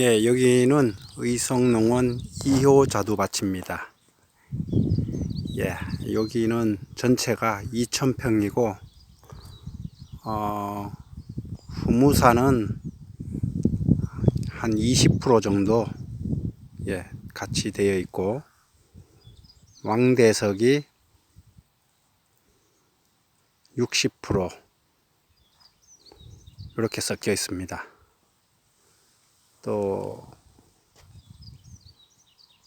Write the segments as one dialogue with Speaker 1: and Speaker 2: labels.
Speaker 1: 예, 여기는 의성농원 2호 자두밭입니다. 예, 여기는 전체가 2,000평이고, 어, 후무사는 한 20% 정도, 예, 같이 되어 있고, 왕대석이 60% 이렇게 섞여 있습니다. 또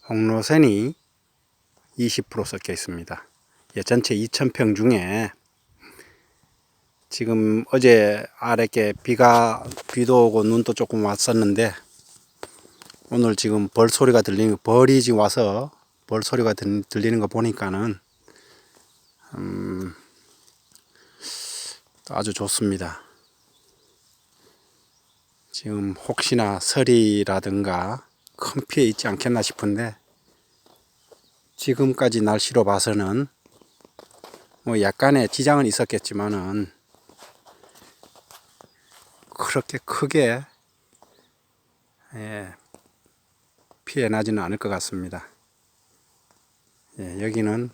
Speaker 1: 홍로센이 20% 섞여 있습니다. 예, 전체 2,000평 중에 지금 어제 아래께 비가 비도 오고 눈도 조금 왔었는데 오늘 지금 벌 소리가 들리는 벌이 지금 와서 벌 소리가 들, 들리는 거 보니까는 음, 아주 좋습니다. 지금 혹시나 설이라든가 큰 피해 있지 않겠나 싶은데 지금까지 날씨로 봐서는 뭐 약간의 지장은 있었겠지만은 그렇게 크게 예, 피해 나지는 않을 것 같습니다. 예, 여기는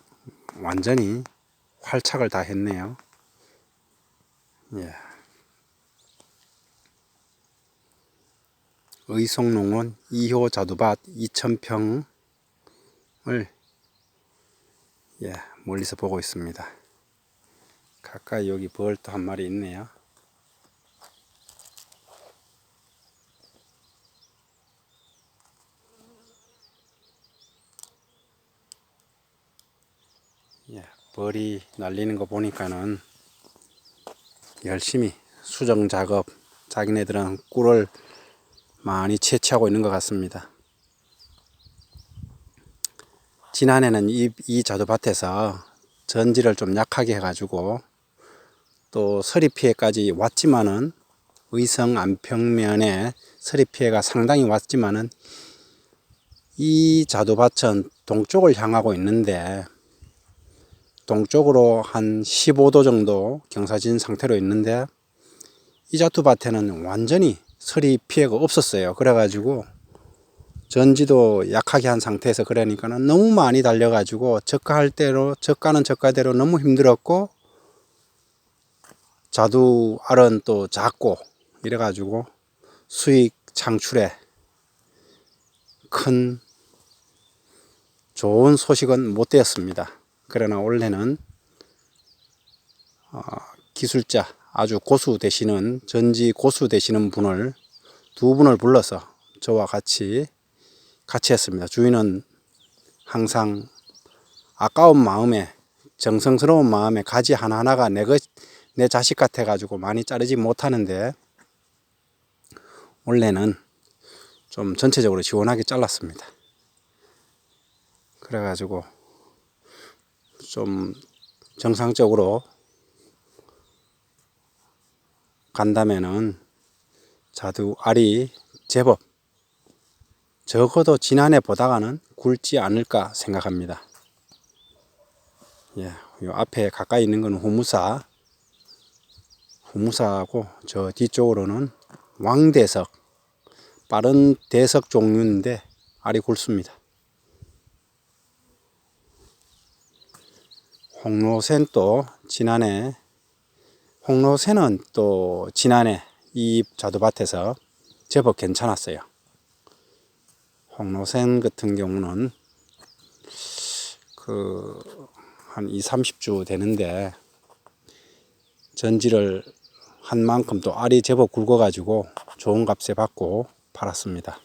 Speaker 1: 완전히 활착을 다 했네요. 예. 의성농원 2호 자두밭 2,000평을 예, 멀리서 보고 있습니다. 가까이 여기 벌도 한 마리 있네요. 예, 벌이 날리는 거 보니까는 열심히 수정 작업, 자기네들은 꿀을 많이 채취하고 있는 것 같습니다. 지난해는 이, 이 자두밭에서 전지를 좀 약하게 해가지고 또 서리 피해까지 왔지만은 의성 안평면에 서리 피해가 상당히 왔지만은 이 자두밭은 동쪽을 향하고 있는데 동쪽으로 한 15도 정도 경사진 상태로 있는데 이 자두밭에는 완전히 서리 피해가 없었어요. 그래가지고 전지도 약하게 한 상태에서 그러니까는 너무 많이 달려가지고 저가할 대로 저가는 저가대로 너무 힘들었고 자두 알은 또 작고 이래가지고 수익 창출에 큰 좋은 소식은 못 되었습니다. 그러나 올해는 어, 기술자 아주 고수 되시는 전지 고수 되시는 분을 두 분을 불러서 저와 같이 같이 했습니다. 주인은 항상 아까운 마음에 정성스러운 마음에 가지 하나하나가 내, 것, 내 자식 같아 가지고 많이 자르지 못하는데 원래는 좀 전체적으로 시원하게 잘랐습니다. 그래 가지고 좀 정상적으로 간다면은 자두 알이 제법 적어도 지난해 보다가는 굵지 않을까 생각합니다. 예, 요 앞에 가까이 있는 건 후무사, 후무사하고 저 뒤쪽으로는 왕대석, 빠른 대석 종류인데 알이 굵습니다. 홍로센도 지난해 홍로새는 또 지난해 이 자두밭에서 제법 괜찮았어요. 홍로센 같은 경우는 그 한 2, 30주 되는데 전지를 한 만큼 또 알이 제법 굵어 가지고 좋은 값에 받고 팔았습니다.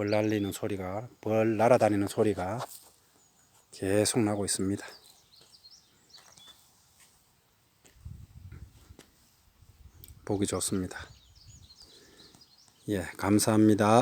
Speaker 1: 벌 날리는 소리가 벌 날아다니는 소리가 계속 나고 있습니다. 보기 좋습니다. 예, 감사합니다.